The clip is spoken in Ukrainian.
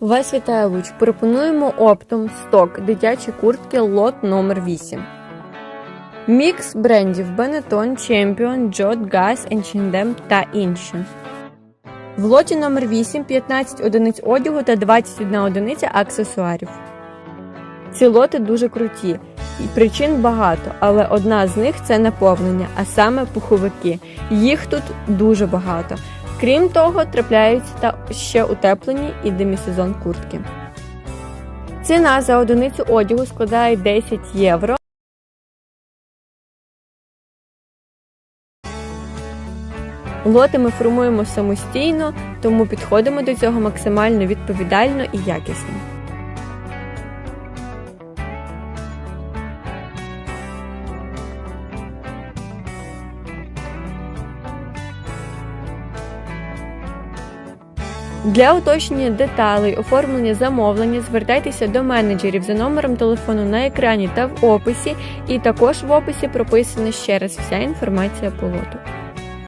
Вас вітає Луч. Пропонуємо оптом сток дитячі куртки лот номер 8 Мікс брендів Benetton, Champion, Jot, Guys, H&M та інші. В лоті номер 8 15 одиниць одягу та 21 одиниця аксесуарів. Ці лоти дуже круті, причин багато, але одна з них це наповнення, а саме пуховики. Їх тут дуже багато. Крім того, трапляються та ще утеплені і демісезон куртки. Ціна за одиницю одягу складає 10 євро. Лоти ми формуємо самостійно, тому підходимо до цього максимально відповідально і якісно. Для уточнення деталей, оформлення замовлення звертайтеся до менеджерів за номером телефону на екрані та в описі, і також в описі прописана ще раз вся інформація по лоту.